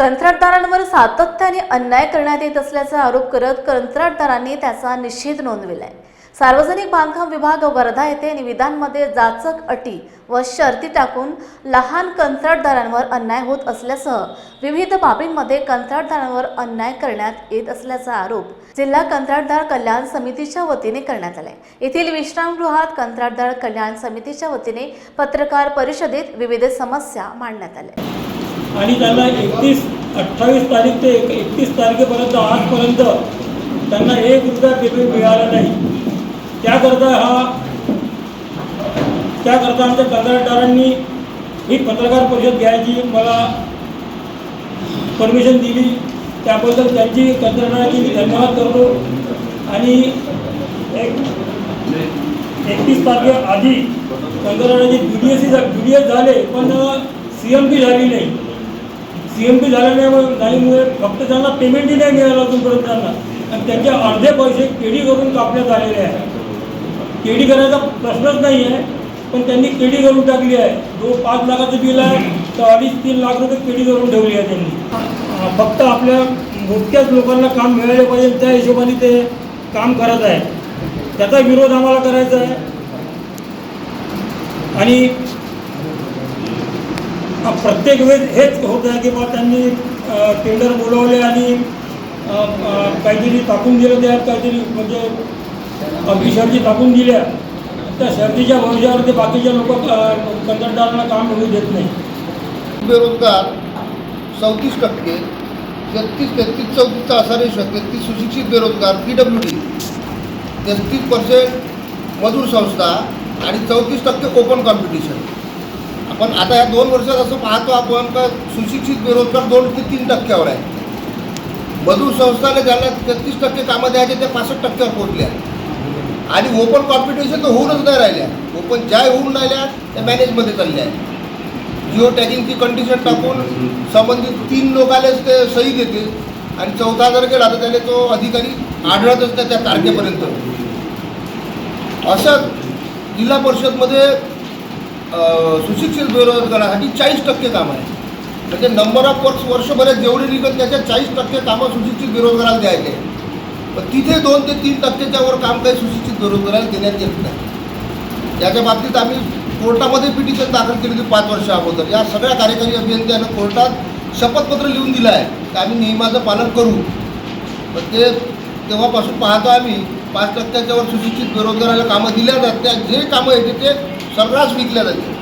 कंत्राटदारांवर सातत्याने अन्याय करण्यात येत असल्याचा आरोप करत कंत्राटदारांनी त्याचा निषेध नोंदविलाय. सार्वजनिक बांधकाम विभाग वर्धा येथे निविदांमध्ये जाचक अटी व शर्ती टाकून लहान कंत्राटदारांवर अन्याय होत असल्यासह विविध बाबींमध्ये कंत्राटदारांवर अन्याय करण्यात येत असल्याचा आरोप जिल्हा कंत्राटदार कल्याण समितीच्या वतीने करण्यात आलाय. येथील विश्रामगृहात कंत्राटदार कल्याण समितीच्या वतीने पत्रकार परिषदेत विविध समस्या मांडण्यात आल्या. आणि त्यांना एकतीस अठ्ठावीस तारीख ते एक एकतीस तारखेपर्यंत आजपर्यंत त्यांना एक रुपया पेमेंट मिळाला नाही. त्याकरता हा त्याकरता आमच्या कंत्राटदारांनी ही पत्रकार परिषद घ्यायची मला परमिशन दिली. त्याबद्दल त्यांची कंत्राटदाराची मी धन्यवाद करतो. आणि एक एकतीस तारखेआधी कंत्राटाची B D S B D S झाले पण सी एम पी झाली नाही. सी एम पी झाल्यामुळे नाहीमुळे फक्त त्यांना पेमेंटही नाही मिळालं अजूनपर्यंत त्यांना. आणि त्यांचे अर्धे पैसे केडी करून कापण्यात आलेले आहे. केडी करायचा प्रश्नच नाही आहे पण त्यांनी केडी करून टाकली आहे. जो पाच लाखाचं बिल आहे तर अडीच तीन लाख रुपये केडी करून ठेवली आहे त्यांनी. फक्त आपल्या मोठ्याच लोकांना काम मिळाले पाहिजे त्या हिशोबाने ते काम करत आहे. त्याचा विरोध आम्हाला करायचा आहे. आणि प्रत्येक वेळेस हेच होत आहे की बा त्यांनी टेंडर बोलवले आणि काहीतरी टाकून दिलं त्यात काहीतरी म्हणजे अगदी शर्ती टाकून दिल्या. त्या शर्तीच्या भविष्यावर ते बाकीच्या लोक कंत्राटदारांना काम होऊ देत नाही. बेरोजगार चौतीस टक्के तेहतीस तेहतीस चौतीसचा असा रेशो तेहतीस सुशिक्षित बेरोजगार पी डब्ल्यू डी तेहतीस पर्सेंट मजूर संस्था आणि चौतीस टक्के ओपन कॉम्पिटिशन आपण आता या दोन वर्षात असं पाहतो आपण का सुशिक्षित बेरोजगार दोन ते तीन टक्क्यावर आहे. मजूर संस्थाने ज्यांना तेहतीस टक्के कामं द्यायचे ते पासष्ट टक्क्यावर पोहोचल्या. आणि ओपन कॉम्पिटिशन तर होऊनच नाही राहिल्या. ओपन ज्या होऊन राहिल्या त्या मॅनेजमध्ये चालल्या. आहेत जिओ टॅगिंगची कंडिशन टाकून संबंधित तीन लोकांनाच ते सही देते आणि चौथा जर गेला तर त्याला तो अधिकारी आढळतच नाही त्या तारखेपर्यंत. असं जिल्हा परिषदमध्ये सुशिक्षित बेरोजगारासाठी चाळीस टक्के काम आहे म्हणजे नंबर ऑफ वर्क्स वर्षभरात जेवढे निघत त्याच्या चाळीस टक्के कामं सुशिक्षित बेरोजगाराला द्यायचे. पण तिथे दोन ते तीन टक्क्याच्या वर काम काही सुशिक्षित बेरोजगाराला देण्यात येत नाही. याच्या बाबतीत आम्ही कोर्टामध्ये पिटिशन दाखल केली होती पाच वर्षा अगोदर. या सगळ्या कार्यकारी अभियंत्यानं कोर्टात शपथपत्र लिहून दिलं आहे. की आम्ही नियमाचं पालन करू. पण ते तेव्हापासून पाहतो आम्ही पाच टक्क्याच्यावर सुशिक्षित बेरोजगाराला कामं दिल्या जातात. त्या जे कामं येते ते सर्रास विकल्या जाते